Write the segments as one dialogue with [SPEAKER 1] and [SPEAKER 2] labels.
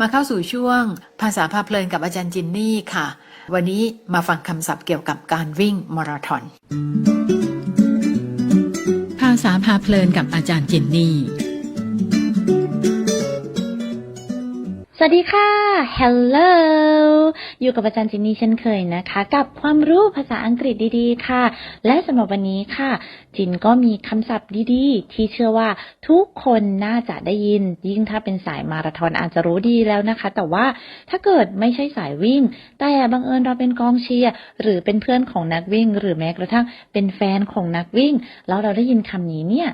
[SPEAKER 1] มาเข้าสู่ช่วงภาษาพาเพลินกับอาจารย์จินนี่ค่ะ วันนี้มาฟังคำศัพท์เกี่ยวกับการวิ่งมาราธอน ภาษาพาเพลินกับอาจารย์จินนี่
[SPEAKER 2] วัสดีค่ะ Hello อยู่กับอาจารย์จินนี่เช่นเคยนะคะ กับความรู้ภาษาอังกฤษดีๆ ค่ะ และสำหรับวันนี้ค่ะ จินก็มีคำศัพท์ดีๆ ที่เชื่อว่าทุกคนน่าจะได้ยิน ยิ่งถ้าเป็นสายมาราธอนอาจจะรู้ดีแล้วนะคะ แต่ว่าถ้าเกิดไม่ใช่สายวิ่ง แต่บังเอิญเราเป็นกองเชียร์หรือเป็นเพื่อนของนักวิ่ง หรือแม้กระทั่งเป็นแฟนของนักวิ่ง แล้วเราได้ยินคำนี้เนี่ย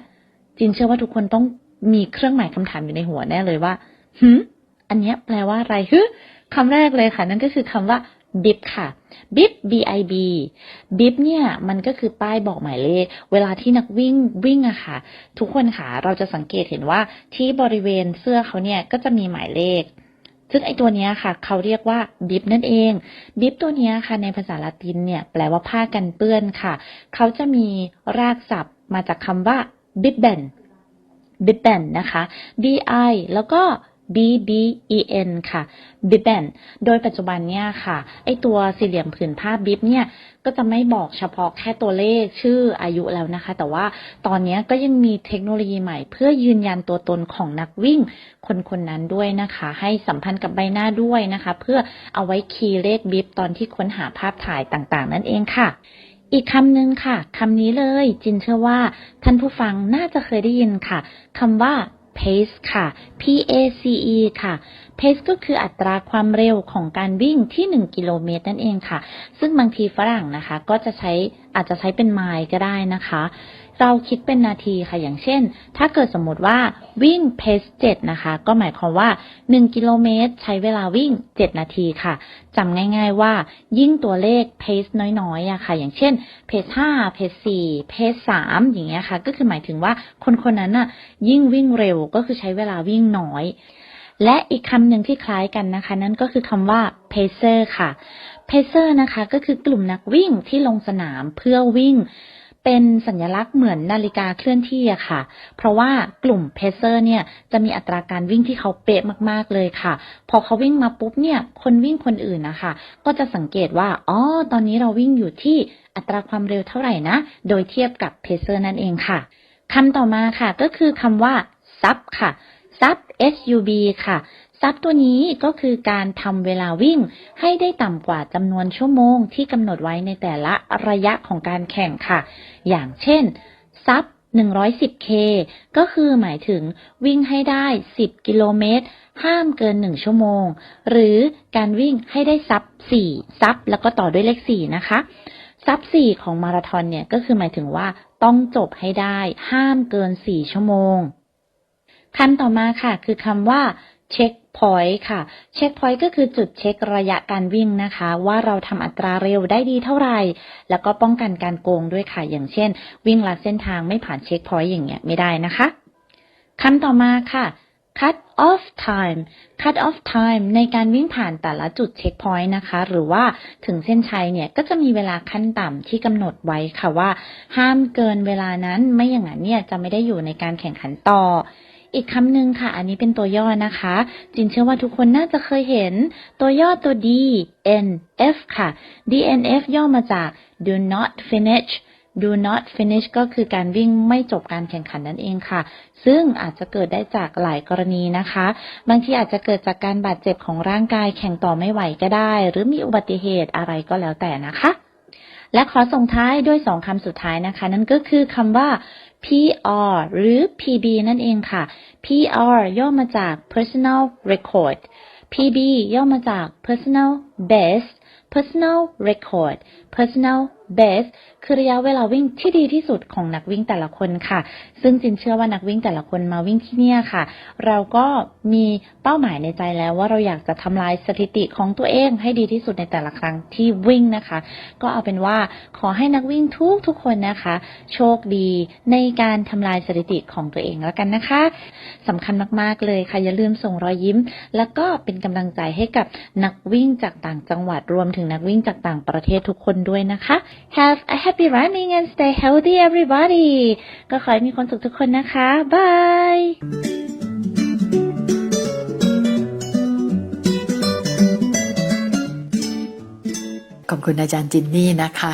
[SPEAKER 2] จินเชื่อว่าทุกคนต้องมีเครื่องหมายคำถามอยู่ในหัวแน่เลยว่าหืม อันนี้แปลว่าอะไรฮึคำแรกเลยค่ะ นั่นก็คือคำว่า bib ค่ะ bib b i b bib เนี่ย มันก็คือป้ายบอกหมายเลข เวลาที่นักวิ่งวิ่งอะค่ะ ทุกคนค่ะ เราจะสังเกตเห็นว่าที่บริเวณเสื้อเขาเนี่ย ก็จะมีหมายเลข ซึ่งไอตัวนี้ค่ะ เขาเรียกว่าบิบนั่นเอง บิบตัวนี้ค่ะ ในภาษาละตินเนี่ย แปลว่าผ้ากันเปื้อนค่ะ เขาจะมีรากศัพท์มาจากคำว่า bibben bibben นะคะ b i แล้วก็ b b e n ค่ะ bibben โดยปัจจุบันเนี่ยค่ะ ไอตัวสี่เหลี่ยมผืนผ้าบิบเนี่ย ก็จะไม่บอกเฉพาะแค่ตัวเลขชื่ออายุแล้วนะคะ แต่ว่าตอนนี้ก็ยังมีเทคโนโลยีใหม่ เพื่อยืนยันตัวตนของนักวิ่ง คนคนนั้นด้วยนะคะ ให้สัมพันธ์กับใบหน้าด้วยนะคะ เพื่อเอาไว้คีย์เลขบิบตอนที่ค้นหาภาพถ่ายต่างๆ นั่นเองค่ะอีกคำหนึ่งค่ะ คำนี้เลย จินเชื่อว่าท่านผู้ฟังน่าจะเคยได้ยินค่ะ คำว่า pace ค่ะ p a c e ค่ะ pace ก็คืออัตราความเร็วของการวิ่งที่ 1 กิโลเมตรนั่นเองค่ะ ซึ่งบางทีฝรั่งนะคะ ก็จะใช้อาจจะใช้เป็นไมล์ก็ได้นะคะ เราคิดเป็นนาทีค่ะอย่างเช่น ถ้าเกิดสมมติว่าวิ่ง pace 7นะคะ ก็หมายความว่า 1 กิโลเมตร ใช้เวลาวิ่ง 7 นาทีค่ะจำง่าย ๆว่า ยิ่งตัวเลข pace น้อยๆอะค่ะ อย่างเช่น pace 5 pace 4 pace 3อย่างเงี้ยค่ะ ก็คือหมายถึงว่าคนคนนั้นน่ะยิ่งวิ่งเร็วก็คือใช้เวลาวิ่งน้อยและอีกคำหนึ่งที่คล้ายกันนะคะ นั่นก็คือคำว่า pacer ค่ะ pacer นะคะ ก็คือกลุ่มนักวิ่งที่ลงสนามเพื่อวิ่ง เป็นสัญลักษณ์เหมือนนาฬิกาเคลื่อนที่อะค่ะ เพราะว่ากลุ่มเพเซอร์เนี่ยจะมีอัตราการวิ่งที่เขาเป๊ะมากๆเลยค่ะ พอเขาวิ่งมาปุ๊บเนี่ย คนวิ่งคนอื่นนะคะ ก็จะสังเกตว่า อ๋อ ตอนนี้เราวิ่งอยู่ที่อัตราความเร็วเท่าไหร่นะ โดยเทียบกับเพเซอร์นั่นเองค่ะ คำต่อมาค่ะก็คือคำว่า sub ค่ะ sub s u b ค่ะ ซับตัวนี้ก็คือการทำเวลาวิ่งให้ได้ต่ำกว่าจำนวนชั่วโมงที่กำหนดไว้ในแต่ละระยะของการแข่งค่ะ อย่างเช่นซับ 110K ก็คือหมายถึงวิ่งให้ได้ 10 กิโลเมตร ห้ามเกิน 1 ชั่วโมง หรือการวิ่งให้ได้ซับ 4 ซับ แล้วก็ต่อด้วยเลข 4 นะคะ ซับ 4 ของมาราธอนเนี่ย ก็คือหมายถึงว่าต้องจบให้ได้ ห้ามเกิน 4 ชั่วโมงคำต่อมาค่ะ คือคำว่า เช็คพอยต์ค่ะ เช็คพอยต์ก็คือจุดเช็คระยะการวิ่งนะคะ ว่าเราทำอัตราเร็วได้ดีเท่าไหร่ แล้วก็ป้องกันการโกงด้วยค่ะ อย่างเช่น วิ่งลัดเส้นทางไม่ผ่านเช็คพอยต์อย่างเงี้ยไม่ได้นะคะคำต่อมาค่ะ cut off time cut off time ในการวิ่งผ่านแต่ละจุดเช็คพอยต์นะคะ หรือว่าถึงเส้นชัยเนี่ย ก็จะมีเวลาขั้นต่ำที่กำหนดไว้ค่ะว่า ห้ามเกินเวลานั้นไม่อย่างนั้นเนี่ยจะไม่ได้อยู่ในการแข่งขันต่อ อีกคำหนึ่งค่ะ อันนี้เป็นตัวย่อนะคะ จินเชื่อว่าทุกคนน่าจะเคยเห็นตัวย่อตัว D N F ค่ะ D N F ย่อมาจาก do not finish do not finish ก็คือการวิ่งไม่จบการแข่งขันนั่นเองค่ะ ซึ่งอาจจะเกิดได้จากหลายกรณีนะคะ บางทีอาจจะเกิดจากการบาดเจ็บของร่างกายแข่งต่อไม่ไหวก็ได้ หรือมีอุบัติเหตุอะไรก็แล้วแต่นะคะ และขอส่งท้ายด้วยสองคำสุดท้ายนะคะ นั่นก็คือคำว่า PR หรือ PB นั่นเองค่ะ PR ย่อมาจาก personal record PB ย่อมาจาก personal best personal record personal best คือระยะเวลาวิ่งที่ดีที่สุดของนักวิ่งแต่ละคนค่ะ ซึ่งจินเชื่อว่านักวิ่งแต่ละคนมาวิ่งที่เนี่ยค่ะ เราก็มีเป้าหมายในใจแล้วว่าเราอยากจะทำลายสถิติของตัวเองให้ดีที่สุดในแต่ละครั้งที่วิ่งนะคะ ก็เอาเป็นว่าขอให้นักวิ่งทุกทุกคนนะคะ โชคดีในการทำลายสถิติของตัวเองแล้วกันนะคะสำคัญมากๆเลยค่ะอย่าลืมส่งรอยยิ้ม แล้วก็เป็นกำลังใจให้กับนักวิ่งจากต่างจังหวัดรวมถึงนักวิ่งจากต่างประเทศทุกคนด้วยนะคะ Have a happy running and stay healthy everybody ก็ขอให้มีความสุขทุกคนนะคะ บาย
[SPEAKER 1] ขอบคุณอาจารย์จินนี่นะคะ